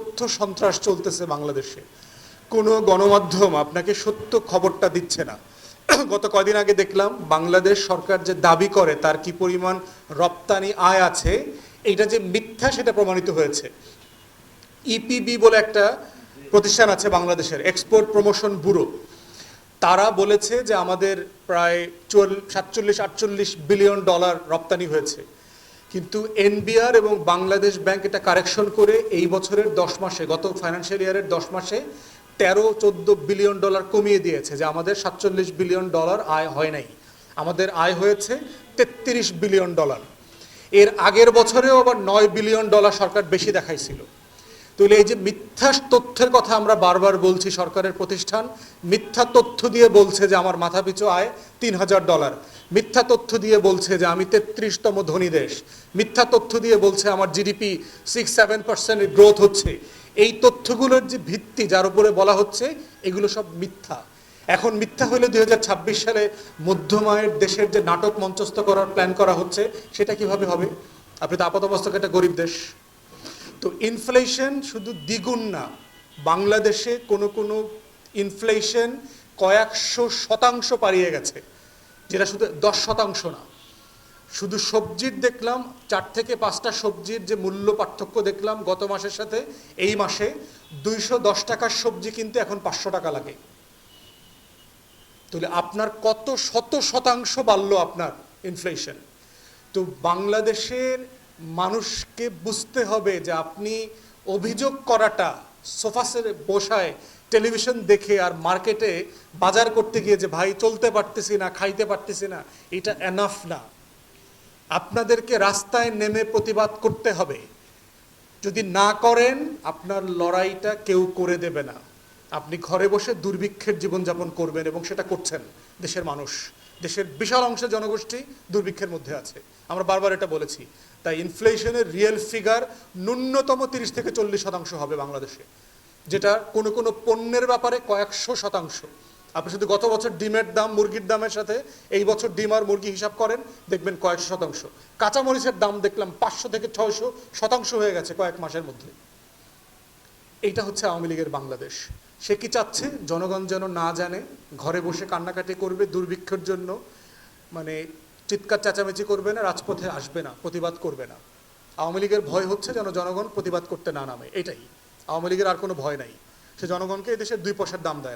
তথ্য সন্ত্রাস চলতেছে বাংলাদেশে। কোনো গণমাধ্যম আপনাকে সত্য খবরটা দিচ্ছে না। গত কয়দিন আগে দেখলাম বাংলাদেশ সরকার যে দাবি করে তার কি পরিমাণ রপ্তানি আয় আছে, এটা যে মিথ্যা সেটা প্রমাণিত হয়েছে। ইপিবি বলে একটা প্রতিষ্ঠান আছে বাংলাদেশের এক্সপোর্ট প্রমোশন ব্যুরো তারা বলেছে যে আমাদের প্রায় সাতচল্লিশ, আটচল্লিশ বিলিয়ন ডলার রপ্তানি হয়েছে। কিন্তু এনবিআর এবং বাংলাদেশ ব্যাংক এটা কারেকশন করে এই বছরের দশ মাসে, গত ফাইন্যান্সিয়াল ইয়ারের দশ মাসে তেরো, চোদ্দ বিলিয়ন ডলার কমিয়ে দিয়েছে, যে আমাদের সাতচল্লিশ বিলিয়ন ডলার আয় হয় নাই। আমাদের আয় হয়েছে তেত্রিশ বিলিয়ন ডলার। এর আগের বছরেও আবার নয় বিলিয়ন ডলার সরকার বেশি দেখাইছিল। তাহলে এই যে মিথ্যা তথ্যের কথা আমরা বারবার বলছি সরকারের প্রতিষ্ঠান, মিথ্যা তথ্য দিয়ে বলছে যে আমার মাথাপিছু আয় তিন হাজার ডলার। মিথ্যা তথ্য দিয়ে বলছে যে আমি তেত্রিশতম ধনী দেশ। মিথ্যা তথ্য দিয়ে বলছে আমার GDP six seven percent growth হচ্ছে। এই তথ্যগুলোর যে ভিত্তি, যার উপরে বলা হচ্ছে, এগুলো সব মিথ্যা। এখন মিথ্যা হলে দুই হাজার ছাব্বিশ সালে মধ্যমায়ের দেশের যে নাটক মঞ্চস্থ করার প্ল্যান করা হচ্ছে, সেটা কীভাবে হবে? আপনি তো আপাত অবস্থাকে একটা গরিব দেশ। তো ইনফ্লেশন শুধু দ্বিগুণ না, বাংলাদেশে কোনো কোনো ইনফ্লেশন কয়েকশো শতাংশ পাড়িয়ে গেছে, যেটা শুধু দশ শতাংশ না। শুধু সবজির দেখলাম, চার থেকে পাঁচটা সবজির যে মূল্য পার্থক্য দেখলাম গত মাসের সাথে, এই মাসে দুইশো দশ টাকার সবজি কিন্তু এখন পাঁচশো টাকা লাগে। তাহলে আপনার কত শত শতাংশ বাড়লো আপনার ইনফ্লেশন তো বাংলাদেশের মানুষকে বুঝতে হবে যে আপনি অভিযোগ করাটা সোফাসের বসায় টেলিভিশন দেখে আর মার্কেটে বাজার করতে গিয়ে যে, ভাই, চলতে পারতেছি না, খাইতে পারতেছি না, এটা এনাফ না। আপনাদেরকে রাস্তায় নেমে প্রতিবাদ করতে হবে। যদি না করেন, আপনার লড়াইটা কেউ করে দেবে না। আপনি ঘরে বসে দুর্ভিক্ষের জীবনযাপন করবেন এবং সেটা করছেন দেশের মানুষ। দেশের বিশাল অংশের জনগোষ্ঠী দুর্ভিক্ষের মধ্যে আছে। আমরা বারবার এটা বলেছি। তাই ইনফ্লেশনের রিয়েল ফিগার ন্যূনতম তিরিশ থেকে চল্লিশ শতাংশ হবে বাংলাদেশে, যেটা কোনো কোনো পণ্যের ব্যাপারে কয়েকশো শতাংশ। আপনি শুধু গত বছর ডিমের দাম, মুরগির দামের সাথে এই বছর ডিম আর মুরগি হিসাব করেন, দেখবেন কয়েকশো শতাংশ। কাঁচামরিচের দাম দেখলাম পাঁচশো থেকে ছয়শো শতাংশ হয়ে গেছে কয়েক মাসের মধ্যে। এইটা হচ্ছে আওয়ামী লীগের বাংলাদেশ। সে কি চাচ্ছে? জনগণ যেন না জানে, ঘরে বসে কান্নাকাটি করবে দুর্ভিক্ষের জন্য মানে চিৎকার চেঁচামেচি করবে না, রাজপথে আসবে না, প্রতিবাদ করবে না। আওয়ামী লীগের ভয় হচ্ছে যেন জনগণ প্রতিবাদ করতে না নামে, এটাই। আওয়ামী লীগের আর কোনো ভয় নাই। সে জনগণকে এদেশের দুই পয়সার দাম দেয় না।